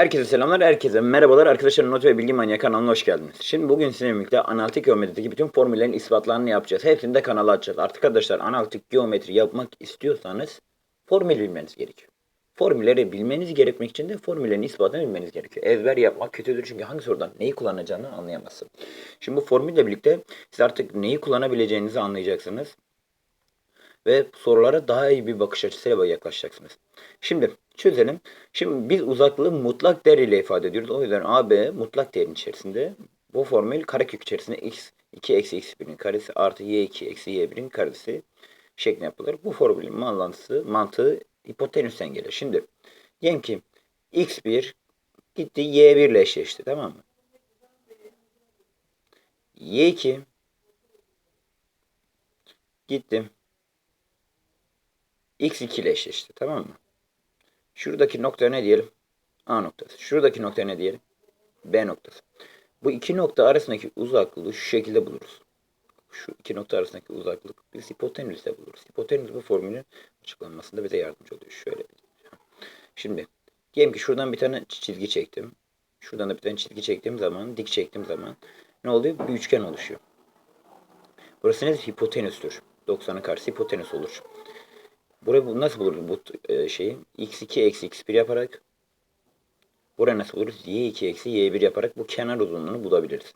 Herkese selamlar, herkese merhabalar. Arkadaşlar Not ve Bilgi Manyak kanalına hoş geldiniz. Şimdi bugün sizinle birlikte analitik geometrideki bütün formüllerin ispatlarını yapacağız. Hepsini de kanala açacağız. Artık arkadaşlar analitik geometri yapmak istiyorsanız formül bilmeniz gerekiyor. Formülleri bilmeniz gerekmek için de formüllerin ispatını bilmeniz gerekiyor. Ezber yapmak kötüdür çünkü hangi sorudan neyi kullanacağını anlayamazsın. Şimdi bu formülle birlikte siz artık neyi kullanabileceğinizi anlayacaksınız ve sorulara daha iyi bir bakış açısıyla yaklaşacaksınız. Şimdi çözelim. Şimdi biz uzaklığı mutlak değer ile ifade ediyoruz. O yüzden AB mutlak değerin içerisinde bu formül karekök içerisinde x 2 eksi x1'in karesi artı y2 eksi y1'in karesi şeklinde yapılır. Bu formülün mantığı, mantığı hipotenüsten gelir. Şimdi diyelim ki x1 gitti y1 ile eşleşti tamam mı? y2 gittim x2 ile eşleşti. Tamam mı? Şuradaki nokta ne diyelim? A noktası. Şuradaki nokta ne diyelim? B noktası. Bu iki nokta arasındaki uzaklığı şu şekilde buluruz. Şu iki nokta arasındaki uzaklık biz hipotenüsle buluruz. Hipotenüs bu formülün açıklanmasında bize yardımcı oluyor. Şöyle. Şimdi diyelim ki şuradan bir tane çizgi çektim. Şuradan da bir tane çizgi çektiğim zaman, dik çektiğim zaman ne oluyor? Bir üçgen oluşuyor. Burası ne? Hipotenüstür. 90'ın karşısı hipotenüs olur. Burayı bu- nasıl buluruz bu e, şeyi? x2 eksi x1 yaparak buraya nasıl buluruz? y2 eksi y1 yaparak bu kenar uzunluğunu bulabiliriz.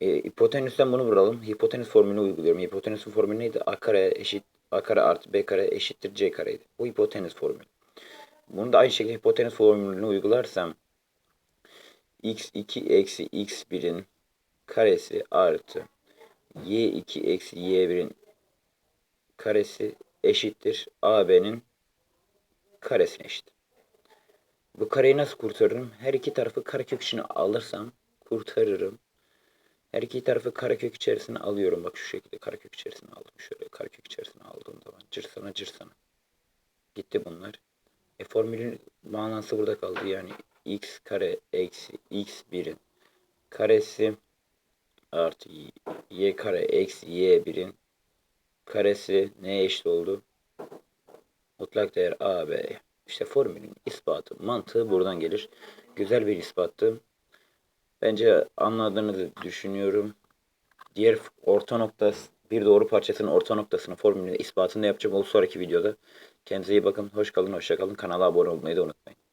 E, hipotenüsten bunu vuralım. Hipotenüs formülünü uyguluyorum. Hipotenüsün formülü neydi? a kare eşit a kare artı b kare eşittir c kareydi. Bu hipotenüs formülü. Bunu da aynı şekilde hipotenüs formülünü uygularsam x2 eksi x1'in karesi artı y2 eksi y1'in karesi eşittir AB'nin karesine eşit. Bu kareyi nasıl kurtarırım? Her iki tarafı karekök içine alırsam kurtarırım. Her iki tarafı karekök içerisine alıyorum. Bak şu şekilde karekök içerisine aldım. Şöyle karekök içerisine aldığım zaman cırsana cırsana. Gitti bunlar. E formülün manası burada kaldı. Yani x kare eksi x1'in karesi artı y kare eksi y1'in karesi neye eşit oldu? Mutlak değer AB. İşte formülün ispatı, mantığı buradan gelir. Güzel bir ispattı. Bence anladığınızı düşünüyorum. Diğer orta noktası, bir doğru parçasının orta noktasını formülün ispatını yapacağım. O sonraki videoda. Kendinize iyi bakın. Hoş kalın, hoşça kalın. Kanala abone olmayı da unutmayın.